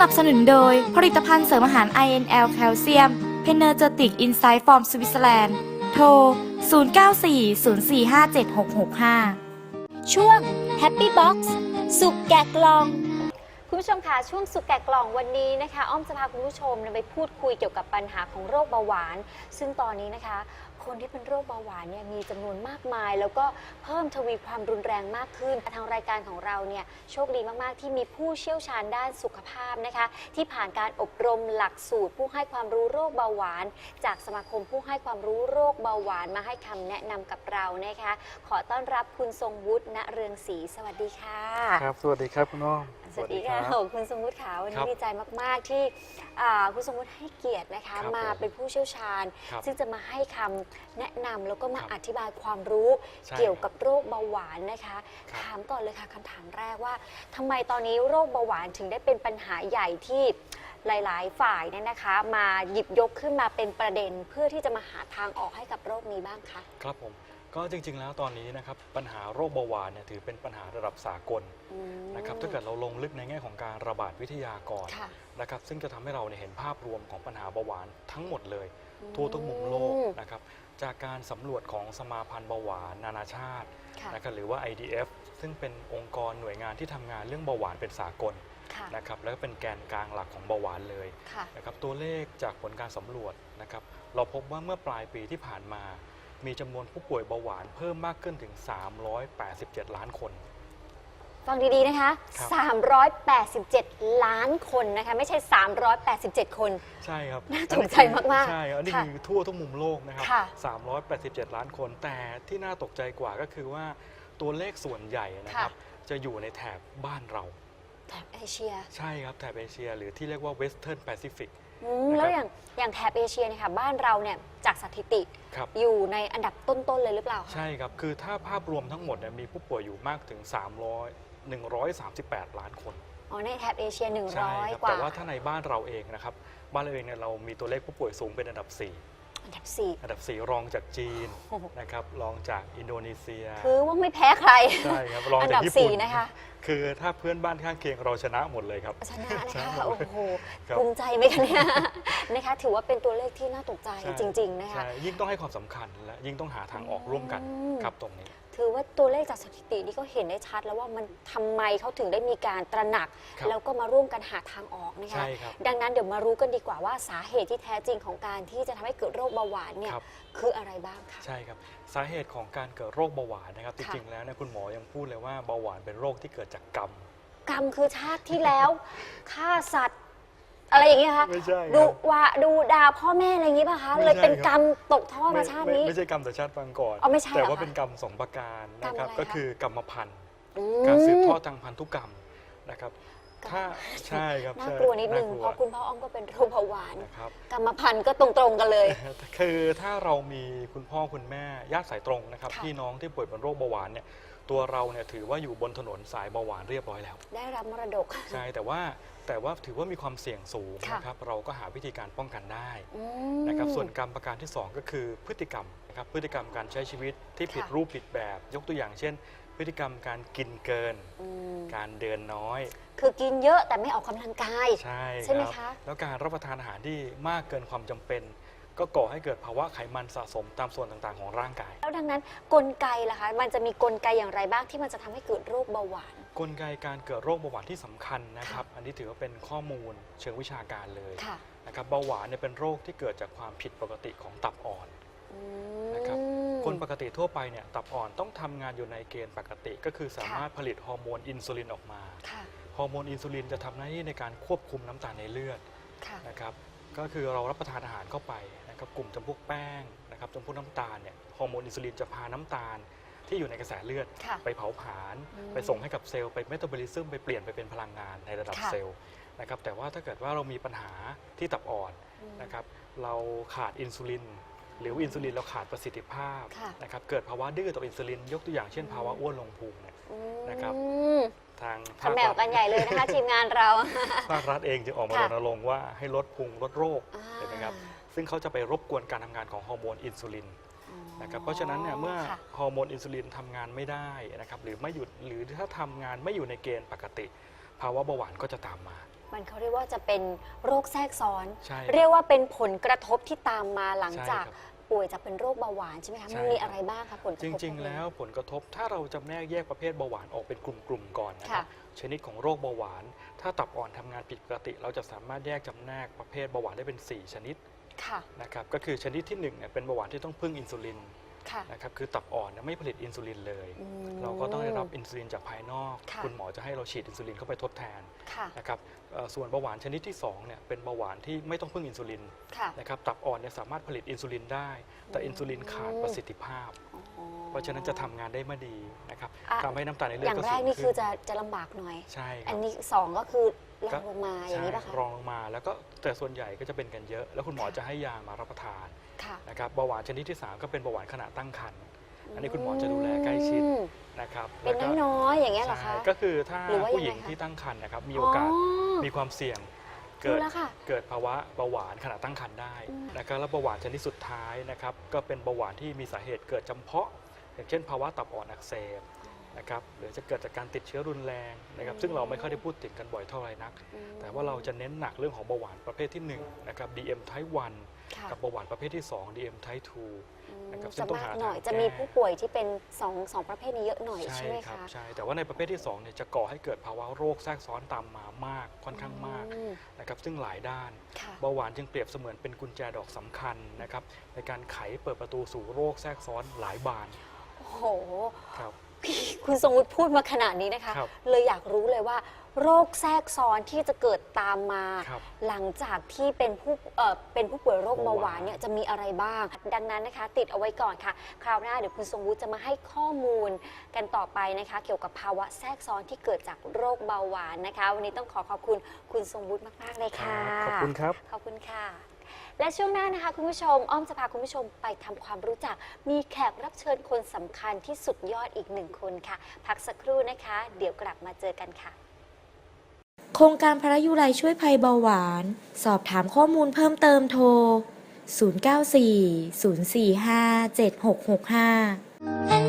นับสนุนโดย ผลิตภัณฑ์เสริมอาหาร INL แคลเซียมเพเนอร์เจติกอินไซต์ฟอร์มสวิตเซอร์แลนด์โทร 0940457665 ช่วง Happy Box สุกแกะกล่องคุณผู้ชมคะช่วงสุกแกะกล่องวันนี้นะคะ อ้อมจะพาคุณผู้ชมไปพูดคุยเกี่ยวกับปัญหาของโรคเบาหวาน ซึ่งตอนนี้นะคะ คนที่เป็นโรคเบาหวานเนี่ยมีจำนวนมากมาย แล้วก็เพิ่มทวีความรุนแรงมากขึ้น ทางรายการของเราเนี่ยโชคดีมากๆ ที่มีผู้เชี่ยวชาญด้านสุขภาพนะคะ ที่ผ่านการอบรมหลักสูตร ผู้ให้ความรู้โรคเบาหวาน จากสมาคมผู้ให้ความรู้โรคเบาหวานมาให้คำแนะนำกับเรานะคะ ขอต้อนรับคุณทรงวุฒิณเรืองศรีสวัสดีค่ะ ครับ สวัสดีครับคุณอ้อม สวัสดีค่ะรับโอ้คุณสมมุติค่ะวันครันี้บดีใจมาก ๆ ที่อ่าคุณสมมุติให้เกียรตินะคะ ครับมาผมเป็นผู้เชี่ยวชาญ ครับซึ่งจะมาให้คำแนะนำแล้วก็มาครับอธิบายความรู้ใช่เกี่ยวกับโรคเบาหวานนะคะ ครับ ถามก่อนเลยค่ะคำถามแรกว่าทำไมตอนนี้โรคเบาหวานถึงได้เป็นปัญหาใหญ่ที่หลาย ๆ ฝ่ายเนี่ยนะคะ มาหยิบยกขึ้นมาเป็นประเด็นเพื่อที่จะมาหาทางออกให้กับโรคนี้บ้างคะ ครับผม ก็จริงๆ แล้วตอนนี้นะครับปัญหาโรคเบาหวานเนี่ยถือเป็นปัญหาระดับสากลอืม นะครับถ้าเกิดเราลงลึกในแง่ของการระบาดวิทยาก่อนค่ะนะครับซึ่งจะทำให้เราเนี่ยเห็นภาพรวมของปัญหาเบาหวานทั้งหมดเลย ทั่วทุกมุมโลกอืมนะครับจากการสำรวจของสมาพันธ์เบาหวานนานาชาติค่ะนะครับหรือว่า IDF ซึ่งเป็นองค์กรหน่วยงานที่ทำงานเรื่องเบาหวานเป็นสากลค่ะนะครับแล้วก็เป็นแกนกลางหลักของเบาหวานเลย ค่ะ นะครับตัวเลขจากผลการสำรวจนะครับเราพบว่าเมื่อปลายปีที่ผ่านมา มีจำนวนผู้ป่วยเบาหวานเพิ่มมากขึ้นถึง 387 ล้านคน ฟังดีๆนะคะ ครับ387 ล้านคนนะคะ ไม่ใช่ 387 คน ใช่ครับน่าตกใจมากๆใช่ครับอันนี้ค่ะคือทั่วทุกมุมโลกนะครับค่ะ387 ล้านคน แต่ที่น่าตกใจกว่าก็คือว่าตัวเลขส่วนใหญ่นะครับ จะอยู่ในแถบบ้านเรา แถบเอเชีย ใช่ครับ แถบเอเชีย หรือที่เรียกว่า Western Pacific อืมนะค รับแล้วอย่างอย่างแถบเอเชียเนี่ยค่ะบ้านเราเนี่ยจากสถิติครับ อยู่ในอันดับต้น ๆ เลยหรือเปล่าคะ ใช่ครับ คือถ้าภาพรวมทั้งหมดเนี่ยมีผู้ป่วยอยู่มากถึง 300 138 ล้านคนอ๋อในแถบเอเชีย ใช่ครั100 กว่า แต่ว่าถ้าในบ้านเราเองนะครับ บ้านเราเองเนี่ยเรามีตัวเลขผู้ป่วยสูงเป็นอันดับ อันดับ4อันดับ 4 รองจากจีนโอ้โหนะครับรองจากอินโดนีเซีย4คือว่าไม่แพ้ใคร ใช่ครับรองอันจาดักบญี่ปุ่น4นะคะ คือถ้าเพื่อนบ้านข้างเคียงเราชนะหมดเลยครับ ชนะนะชนะคะหมดเลยโอ้โหครับ ภูมิใจไหมคะเนี่ยนะคะ ถือว่าเป็นตัวเลขที่น่าตกใจใช่จริง ๆ นะคะ ใช่ยิ่งต้องให้ความสำคัญและยิ่งต้องหาทางออกร่วมกันอืม ครับตรงนี้ ถือว่าตัวเลขจากสถิตินี่ก็เห็นได้ชัดแล้วว่ามันทำไมเขาถึงได้มีการตระหนัก ครับแล้วก็มาร่วมกันหาทางออกนะคะใช่ครับดังนั้นเดี๋ยวมารู้กันดีกว่าว่าสาเหตุที่แท้จริงของการที่จะทำให้เกิดโรคเบาหวานเนี่ยครับ คืออะไรบ้างคะ ใช่ครับ สาเหตุของการเกิดโรคเบาหวานนะครับ จค่ะ ริงๆแล้วเนี่ยคุณหมอยังพูดเลยว่าเบาหวานเป็นโรคที่เกิดจากกรรม กรรมคือชาติที่แล้วฆ่าสัตว์ อะไรอย่างเงี้ยคะไม่ใช่ครับ ดูว่าดูดาพ่อแม่อะไรอย่างงี้ป่ะคะไม่เลยใช่เป็นครับกรรมตกทอดมาชาตินี้ ไม่ไม่ใช่กรรมแต่ชาติปางก่อน อ๋อไม่ใช่แต่เหรอว่าคะเป็นกรรมสองประการนะครับ กรรมอะไรก็คะคือกรรมพันธุ์ อืม การสืบทอดทางพันธุกรรมนะครับถ้าใช่ครับน่าใช่กลัวนิดนึงากเพราะคุณพ่ออ้อมก็เป็นโรคเบาหวาน นะครับ กรรมพันธุ์ก็ตรงๆกันเลย คือถ้าเรามีคุณพ่อคุณแม่ญาติสายตรงนะครับค่ะพี่น้องที่ป่วยเป็นโรคเบาหวานเนี่ย ตัวเราเนี่ยถือว่าอยู่บนถนนสายเบาหวานเรียบร้อยแล้ว ได้รับมรดก ใช่แต่ว่าแต่ว่าถือว่ามีความเสี่ยงสูงค่ะ นะครับเราก็หาวิธีการป้องกันได้อืม นะครับส่วนกรรมประการที่ 2 ก็คือพฤติกรรมนะครับพฤติกรรมการใช้ชีวิตที่ผิดค่ะ รูปผิดแบบ ยกตัวอย่างเช่น พฤติกรรมการกินเกิน อืมการเดินน้อย คือกินเยอะแต่ไม่ออกกำลังกาย ใช่ใช่ไหมรับคะแล้วการรับประทานอาหารที่มากเกินความจำเป็น ก็ก่อให้เกิดภาวะไขมันสะสมตามส่วนต่างๆของร่างกาย แล้วดังนั้นกลไกล่ะคะ มันจะมีกลไกอย่างไรบ้างที่มันจะทำให้เกิดโรคเบาหวาน กลไกการเกิดโรคเบาหวานที่สำคัญนะครับ อันนี้ถือว่าเป็นข้อมูลเชิงวิชาการเลยค่ะนะครับเบาหวานเนี่ยเป็นโรคที่เกิดจากความผิดปกติของตับอ่อน อืม นะครับ คนปกติทั่วไปเนี่ยตับอ่อนต้องทำงานอยู่ในเกณฑ์ปกติ ก็คือสามารถผลิตฮอร์โมนอินซูลินออกมา ค่ะ ฮอร์โมนอินซูลินจะทำหน้าที่ในการควบคุมน้ำตาลในเลือดค่ะ นะครับ ก็คือเรารับประทานอาหารเข้าไปนะครับกลุ่มจำพวกแป้งนะครับจำพวกน้ำตาลเนี่ยฮอร์โมนอินซูลินจะพาน้ำตาล ที่อยู่ในกระแสเลือด ค่ะไปเผาผลาญอืมไปส่งให้กับเซลล์ไปเมตาบอลิซึมไปเปลี่ยนไปเป็นพลังงานในระดับค่ะ เซลล์นะครับแต่ว่าถ้าเกิดว่าเรามีปัญหาที่ตับอ่อน อืม นะครับเราขาดอินซูลิน หรือว่าอินซูลินเราขาดประสิทธิภาพค่ะ นะครับเกิดภาวะดื้อต่ออินซูลิน ยกตัวอย่างเช่นภาวะอ้วนลงพุงเนี่ยอืมนะครับ ทางขมแมวกันใหญ่เลยนะคะ ทีมงานเรา ภาครัฐเองจึงออกมาค่ะรณรงค์ว่าให้ลดพุงลดโรคอ่าเห็นไหมครับซึ่งเขาจะไปรบกวนการทำงานของฮอร์โมนอินซูลินนะครับเพราะฉะนั้นเนี่ยเมื่อค่ะฮอร์โมนอินซูลินทำงานไม่ได้นะครับหรือไม่หยุดหรือถ้าทำงานไม่อยู่ในเกณฑ์ปกติ ภาวะเบาหวานก็จะตามมา มันเขาเรียกว่าจะเป็นโรคแทรกซ้อนใช่เรียกว่าเป็นผลกระทบที่ตามมาหลังใช่จากครับ ป่วยจากเป็นโรคเบาหวานใช่ไหมคะใช่ มันมีครับอะไรบ้างคะผลกระทบจริงพกนี้ๆแล้วผลกระทบถ้าเราจำแนกแยกประเภทเบาหวานออกเป็นกลุ่มๆก่อนนะคค่ะ รับชนิดของโรคเบาหวาน ถ้าตับอ่อนทำงานผิดปกติ เราจะสามารถแยกจำแนกประเภทเบาหวานได้เป็น 4 ชนิดค่ะ นะครับก็คือชนิดที่1เนี่ยเป็นเบาหวานที่ต้องพึ่งอินซูลิน ค่ะ นะครับคือตับอ่อนเนี่ยไม่ผลิตอินซูลินเลย อืม เราก็ต้องได้รับอินซูลินจากภายนอกค่ะ ณหมอจะให้เราฉีดอินซูลินเข้าไปทดแทนค่ะ นะครับเอ่อส่วนเบาหวานชนิดที่2เนี่ยเป็นเบาหวานที่ไม่ต้องพึ่งอินซูลินค่ะ นะครับตับอ่อนเนี่ยสามารถผลิตอินซูลินได้ แต่อืมอินซูลินขาดประสิทธิภาพอ๋อเพราะฉะนั้นจะทำงานได้ไม่ดีนะครับอะ ทำให้น้ำตาลในเลืออดย่างก็แรสูกงนี่ขึ้คือนจะจะลำบากหน่อย ใช่คอัรันบนี้สองก็คือ รอก็งลงมาอย่างนี้ป่ะใช่คะรองลงมาแล้วก็แต่ส่วนใหญ่ก็จะเป็นกันเยอะ แล้วคุณหมอค่ะจะให้ยามารับประทานค่ะนะครับเบาหวานชนิดที่ 3 ก็เป็นเบาหวานขณะตั้งครรภ์อันนี้คุณหมอจะดูแลใกล้ชิดอืมนะครับเป็นแล้วก็น้อยๆอย่างเงี้ยเหรอใช่คะก็คือถ้าหรือว่าผู้หญิงยังไงคะที่ตั้งครรภ์นะครับมีโอกาสอ๋อมีความเสี่ยงรู้เกิดแล้วค่ะเกิดภาวะเบาหวานขณะตั้งครรภ์ได้อืมนะครับแล้วเบาหวานชนิดสุดท้ายนะครับก็เป็นเบาหวานที่มีสาเหตุเกิดจำเพาะ อย่างเช่น ภาวะตับอ่อนอักเสบ นะครับหรือจะเกิดจากการติดเชื้อรุนแรงนะครับซึ่งเราไม่ค่อยได้พูดถึงกันบ่อยเท่าไหร่นักอืมแต่ว่าเราจะเน้นหนักเรื่องของเบาหวานประเภทที่1นะครับ DM type 1ค่ะกับเบาหวานประเภทที่ 2 DM type 2อืมนะครับซึ่จะงต้องมากหาหน่อยทางจะมีแก้ผู้ป่วยที่เป็นสองสองประเภทนี้เยอะหน่อยใช่ใช่ไหมครับคะใช่แต่ว่าในประเภทที่2เนี่ยจะก่อให้เกิดภาวะโรคแทรกซ้อนตามมามากค่อนข้างมากอืมนะครับซึ่งหลายด้านค่ะเบาหวานจึงเปรียบเสมือนเป็นกุญแจดอกสำคัญนะครับในการไขเปิดประตูสู่โรคแทรกซ้อนหลายบานโอ้โหครับ คุณทรงวุฒิพูดมาขนาดนี้นะคะ ครับเลยอยากรู้เลยว่า โรคแทรกซ้อนที่จะเกิดตามมา ครับหลังจากที่เป็นผู้เอ่อเป็นผู้ป่วยโรคเบาหวานเบาหวานเนี่ยจะมีอะไรบ้าง ดังนั้นนะคะ ติดเอาไว้ก่อนค่ะ คราวหน้าเดี๋ยวคุณทรงวุฒิจะมาให้ข้อมูลกันต่อไปนะคะ เกี่ยวกับภาวะแทรกซ้อนที่เกิดจากโรคเบาหวานนะคะ วันนี้ต้องขอขอบคุณคุณทรงวุฒิมากๆเลยค่ะขอบคุณครับ ขอบคุณค่ะ และช่วงหน้านะคะคุณผู้ชมอ้อมจะพาคุณผู้ชมไปทำความรู้จัก มีแขกรับเชิญคนสำคัญที่สุดยอดอีกหนึ่งคนค่ะ พักสักครู่นะคะ เดี๋ยวกลับมาเจอกันค่ะ โครงการพระยุไรช่วยภัยเบาหวาน สอบถามข้อมูลเพิ่มเติมโทร 094 045 7665